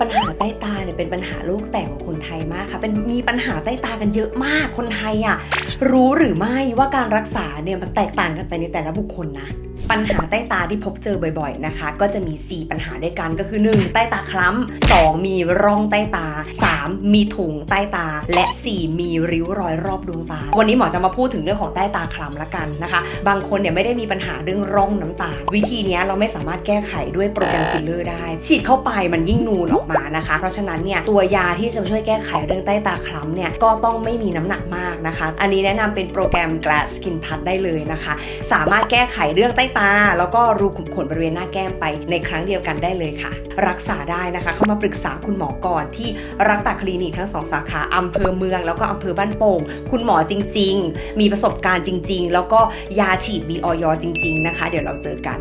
ปัญหาใต้ตาเนี่ยเป็นปัญหาโลกแตกของคนไทยมากค่ะ เป็นมีปัญหาใต้ตากันเยอะมากคนไทยอะรู้หรือไม่ว่าการรักษาเนี่ยมันแตกต่างกันไปในแต่ละบุคคลนะ ปัญหาใต้ตาที่พบเจอบ่อยๆนะคะ ก็จะมี 4 ปัญหาด้วยกันก็คือ 1. ใต้ตาคล้ำ 2. มีร่องใต้ตา 3. มีถุงใต้ตา และ 4. มีริ้วรอยรอบดวงตา วันนี้หมอจะมาพูดถึงเรื่องของใต้ตาคล้ำละกันนะคะ บางคนเนี่ยไม่ได้มีปัญหาเรื่องร่องน้ำตา วิธีนี้เราไม่สามารถแก้ไขด้วยโปรแกรมฟิลเลอร์ได้ ฉีดเข้าไปมันยิ่งนูนออกมานะคะ เพราะฉะนั้นเนี่ยตัวยาที่จะช่วยแก้ไขเรื่องใต้ตาคล้ำเนี่ยก็ต้องไม่มีน้ำหนักมากนะคะ อันนี้แนะนำเป็นโปรแกรม Glass Skin Pad ได้เลยนะคะ สามารถแก้ไขเรื่องใต้ตาตา แล้วก็รูขุมขนบริเวณหน้าแก้มไปในครั้งเดียวกันได้เลยค่ะ รักษาได้นะคะ เข้ามาปรึกษาคุณหมอก่อนที่รักตาคลินิกทั้งสองสาขาอำเภอเมือง แล้วก็อำเภอบ้านโป่งคุณหมอจริง ๆ มีประสบการณ์จริง ๆ แล้วก็ยาฉีดมีออยจริง ๆ นะคะ เดี๋ยวเราเจอกัน